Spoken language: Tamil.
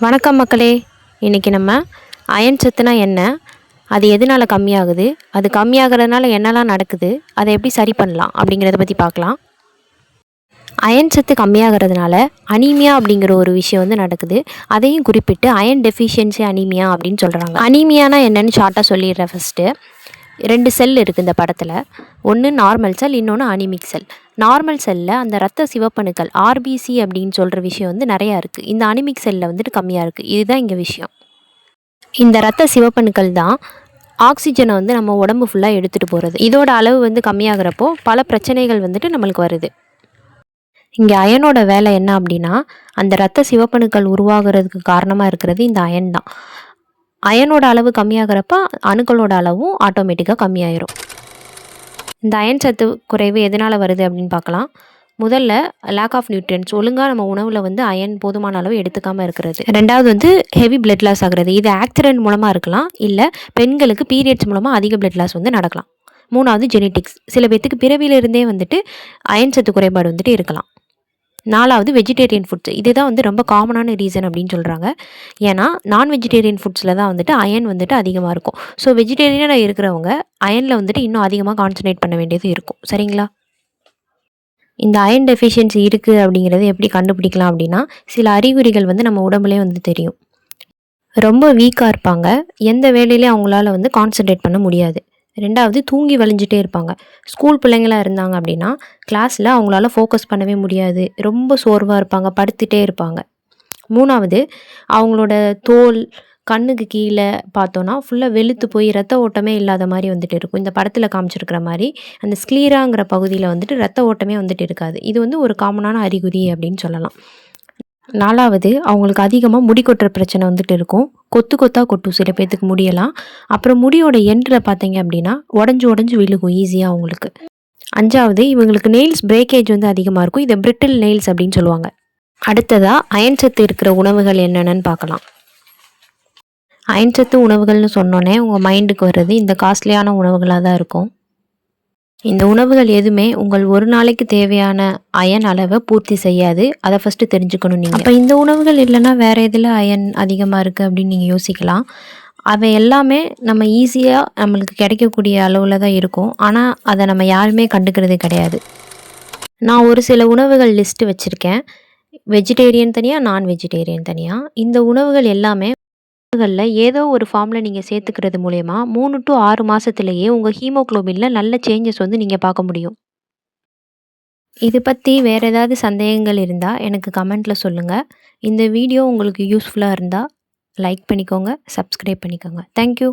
வணக்கம் மக்களே. இன்றைக்கி நம்ம அயன் சத்துனா என்ன? அது எதனால் கம்மியாகுது? அது கம்மியாகிறதுனால என்னெல்லாம் நடக்குது? அதை எப்படி சரி பண்ணலாம்? அப்படிங்கிறத பற்றி பார்க்கலாம். அயன் சத்து கம்மியாகிறதுனால அனீமியா அப்படிங்கிற ஒரு விஷயம் வந்து நடக்குது. அதையும் குறிப்பிட்டு அயன் டெஃபிஷியன்சி அனீமியா அப்படின்னு சொல்கிறாங்க அனீமியானா என்னன்னு ஷார்ட்டாக சொல்லிடுறேன் ஃபஸ்ட்டு ரெண்டு செல் இருக்குது இந்த படத்தில். ஒன்று நார்மல் செல் இன்னொன்று அனிமிக் செல் நார்மல் செல்லில் அந்த ரத்த சிவப்பணுக்கள் ஆர்பிசி அப்படின்னு சொல்கிற விஷயம் வந்து நிறையா இருக்குது இந்த அனிமிக் செல்லில் வந்துட்டு கம்மியாக இருக்குது இதுதான் இங்கே விஷயம். இந்த ரத்த சிவப்பணுக்கள் தான் ஆக்சிஜனை வந்து நம்ம உடம்பு ஃபுல்லாக எடுத்துகிட்டு போகிறது இதோட அளவு வந்து கம்மியாகிறப்போ பல பிரச்சனைகள் வந்துட்டு நம்மளுக்கு வருது. இங்கே அயனோட வேலை என்ன அப்படின்னா அந்த ரத்த சிவப்பணுக்கள் உருவாகிறதுக்கு காரணமாக இருக்கிறது இந்த அயன் தான். அயனோட அளவு கம்மியாகிறப்ப அணுக்களோட அளவும் ஆட்டோமேட்டிக்காக கம்மியாயிரும். இந்த அயன் சத்து குறைவு எதனால் வருது அப்படின்னு பார்க்கலாம். முதல்ல லேக் ஆஃப் நியூட்ரியன்ஸ் ஒழுங்காக நம்ம உணவில் வந்து அயன் போதுமான அளவு எடுத்துக்காமல் இருக்கிறது. ரெண்டாவது வந்து ஹெவி பிளட் லாஸ் ஆகிறது. இது ஆக்சிடென்ட் மூலமாக இருக்கலாம். இல்லை பெண்களுக்கு பீரியட்ஸ் மூலமாக அதிக பிளட் லாஸ் வந்து நடக்கலாம். மூணாவது ஜெனெட்டிக்ஸ் சில பேர்த்துக்கு பிறவியிலிருந்தே வந்துட்டு அயன் சத்து குறைபாடு வந்துட்டு இருக்கலாம். நாலாவது வெஜிடேரியன் ஃபுட்ஸ் இதுதான் வந்து ரொம்ப காமனான ரீசன் அப்படின்னு சொல்கிறாங்க ஏன்னா நான் வெஜிடேரியன் ஃபுட்ஸில் தான் வந்துட்டு அயன் வந்துட்டு அதிகமாக இருக்கும். ஸோ வெஜிடேரியனாக இருக்கிறவங்க அயனில் வந்துட்டு இன்னும் அதிகமாக கான்சன்ட்ரேட் பண்ண வேண்டியது இருக்கும். சரிங்களா? இந்த அயன் டெஃபிஷியன்சி இருக்குது அப்படிங்கிறது எப்படி கண்டுபிடிக்கலாம் அப்படின்னா சில அறிகுறிகள் வந்து நம்ம உடம்புலேயே வந்து தெரியும். ரொம்ப வீக்காக இருப்பாங்க. எந்த வேலையிலையும் அவங்களால வந்து கான்சன்ட்ரேட் பண்ண முடியாது. ரெண்டாவது தூங்கி வலிஞ்சிட்டே இருப்பாங்க. ஸ்கூல் பிள்ளைங்களாக இருந்தாங்க அப்படின்னா கிளாஸில் அவங்களால ஃபோக்கஸ் பண்ணவே முடியாது. ரொம்ப சோர்வாக இருப்பாங்க படுத்துகிட்டே இருப்பாங்க. மூணாவது அவங்களோட தோல் கண்ணுக்கு கீழே பார்த்தோன்னா ஃபுல்லாக வெளுத்து போய் ரத்த ஓட்டமே இல்லாத மாதிரி வந்துட்டு இருக்கும். இந்த படத்தில் காமிச்சிருக்கிற மாதிரி அந்த ஸ்க்ளீராங்கிற பகுதியில் வந்துட்டு ரத்த ஓட்டமே வந்துட்டு இருக்காது. இது வந்து ஒரு காமனான அறிகுறி அப்படின்னு சொல்லலாம். நாலாவது அவங்களுக்கு அதிகமாக முடி கொட்டுற பிரச்சனை வந்துட்டு இருக்கும். கொத்து கொத்தாக கொட்டும் சில பேர்த்துக்கு முடியலாம் அப்புறம் முடியோட எண்டில் பார்த்தீங்க அப்படின்னா உடஞ்சி உடஞ்சி விழுகும் ஈஸியாக அவங்களுக்கு. அஞ்சாவது இவங்களுக்கு நெயில்ஸ் பிரேக்கேஜ் வந்து அதிகமாக இருக்கும். இதை பிரிட்டில் நெயில்ஸ் அப்படின்னு சொல்லுவாங்க. அடுத்ததாக அயன் சத்து இருக்கிற உணவுகள் என்னென்னு பார்க்கலாம். அயன் சத்து உணவுகள்னு சொன்னோன்னே உங்கள் மைண்டுக்கு வர்றது இந்த காஸ்ட்லியான உணவுகளாக தான் இருக்கும். இந்த உணவுகள் எதுவுமே உங்கள் ஒரு நாளைக்கு தேவையான அயன் அளவை பூர்த்தி செய்யாது. அதை ஃபஸ்ட்டு தெரிஞ்சுக்கணும் நீங்கள் இப்போ இந்த உணவுகள் இல்லைன்னா வேறு எதில் அயன் அதிகமாக இருக்குது அப்படின்னு நீங்கள் யோசிக்கலாம். அவை எல்லாமே நம்ம ஈஸியாக நம்மளுக்கு கிடைக்கக்கூடிய அளவில் தான் இருக்கும். ஆனால் அதை நம்ம யாருமே கண்டுக்கிறது கிடையாது. நான் ஒரு சில உணவுகள் லிஸ்ட்டு வச்சுருக்கேன். வெஜிடேரியன் தனியாக நான் வெஜிடேரியன் தனியாக இந்த உணவுகள் எல்லாமே உணவுகளில் ஏதோ ஒரு ஃபார்மில் நீங்கள் சேர்த்துக்கிறது மூலயமா மூணு டு ஆறு மாதத்துலேயே உங்கள் ஹீமோக்ளோபினில் நல்ல சேஞ்சஸ் வந்து நீங்கள் பார்க்க முடியும். இது பற்றி வேறு ஏதாவது சந்தேகங்கள் இருந்தால் எனக்கு கமெண்ட்டில் சொல்லுங்கள் இந்த வீடியோ உங்களுக்கு யூஸ்ஃபுல்லாக இருந்தால் லைக் பண்ணிக்கோங்க சப்ஸ்கிரைப் பண்ணிக்கோங்க. தேங்க்யூ